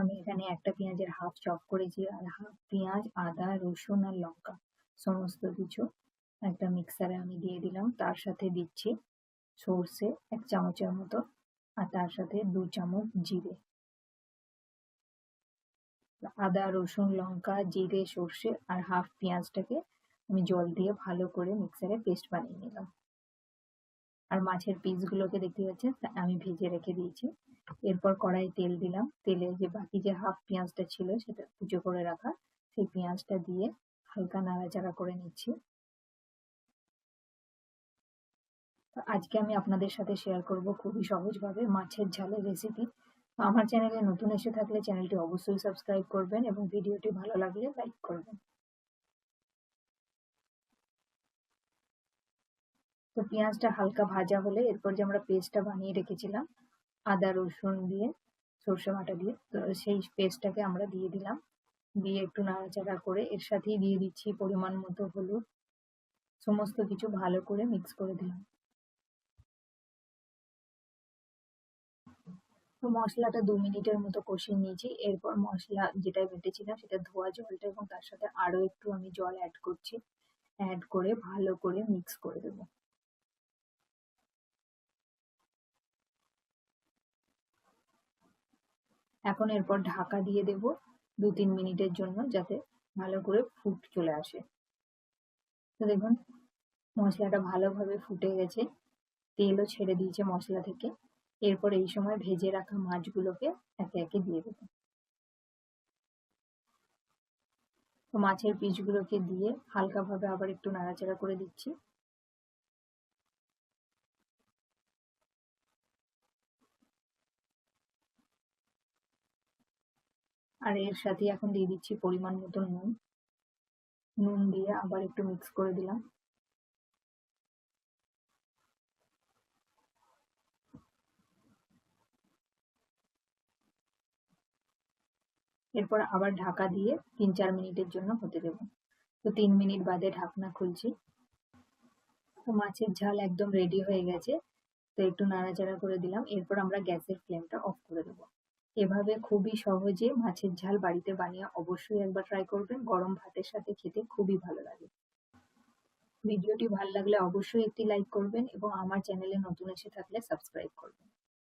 আমি এখানে একটা পেঁয়াজের হাফ চপ করেছি, আর হাফ পেঁয়াজ, আদা, রসুন আর লঙ্কা, সমস্ত কিছু একটা মিক্সারে আমি দিয়ে দিলাম। তার সাথে দিচ্ছি সর্ষে এক চামচের মতো, আর তার সাথে দু চামচ জিরে। আদা, রসুন, লঙ্কা, জিরে, সর্ষে আর হাফ পেঁয়াজটাকে আমি জল দিয়ে ভালো করে মিক্সারে পেস্ট বানিয়ে নিলাম। আর মাছের পিসগুলোকে দেখতে পাচ্ছেন আমি ভেজে রেখে দিয়েছি। এরপর কড়াই তেল দিলাম। তেলে যে বাকি যে হাফ পেঁয়াজটা ছিল, সেটা কুচো করে রাখা। সেই পেঁয়াজটা দিয়ে হালকা নাড়াচাড়া করে নিচ্ছি। আজকে আমি আপনাদের সাথে শেয়ার করব খুবই সহজভাবে মাছের ঝালের রেসিপি আমার চ্যানেলে নতুন এসে থাকলে চ্যানেলটি অবশ্যই সাবস্ক্রাইব করবেন এবং ভিডিওটি ভালো লাগলে লাইক করবেন। তো পেঁয়াজটা হালকা ভাজা হলে এরপর যে আমরা পেস্টটা বানিয়ে রেখেছিলাম, আদা, রসুন দিয়ে, সর্ষে বাটা দিয়ে, তো সেই পেস্টটাকে আমরা দিয়ে দিলাম। দিয়ে একটু নাড়াচাড়া করে এর সাথেই দিয়ে দিচ্ছি পরিমাণ মতো হলুদ। সমস্ত কিছু ভালো করে মিক্স করে দিলাম। তো মশলাটা দু মিনিটের মতো কষিয়ে নিয়েছি। এরপর মশলা যেটা বেটেছিলাম সেটা ধোয়া জলটা এবং তার সাথে আরও একটু আমি জল অ্যাড করছি। অ্যাড করে ভালো করে মিক্স করে দেবো। এখন এরপর ঢাকা দিয়ে দেব দু তিন মিনিটের জন্য যাতে ভালো করে ফুট চলে আসে। তো দেখুন, মশলাটা ভালোভাবে ফুটে গেছে। তেলও ছেড়ে দিয়েছে মশলা থেকে। এরপর এই সময় ভেজে রাখা মাছগুলোকে একে একে দিয়ে দেবো। তো মাছের পিসগুলোকে দিয়ে হালকাভাবে আবার একটু নাড়াচাড়া করে দিচ্ছি। আর এর সাথে এখন দিয়ে দিচ্ছি পরিমাণ মতো নুন। নুন দিয়ে আবার একটু মিক্স করে দিলাম। এরপর আবার ঢাকা দিয়ে তিন চার মিনিটের জন্য হতে দেব। তো তিন মিনিট বাদে ঢাকনা খুলছি। তো মাছের ঝাল একদম রেডি হয়ে গেছে। তো একটু নাড়াচাড়া করে দিলাম। এরপর আমরা গ্যাসের ফ্লেমটা অফ করে দেবো। এভাবে খুবই সহজে মাছের ঝাল বাড়িতে বানিয়ে অবশ্যই একবার ট্রাই করবেন। গরম ভাতের সাথে খেতে খুবই ভালো লাগে। ভিডিওটি ভালো লাগলে অবশ্যই একটি লাইক করবেন এবং আমার চ্যানেলে নতুন এসে থাকলে সাবস্ক্রাইব করবেন।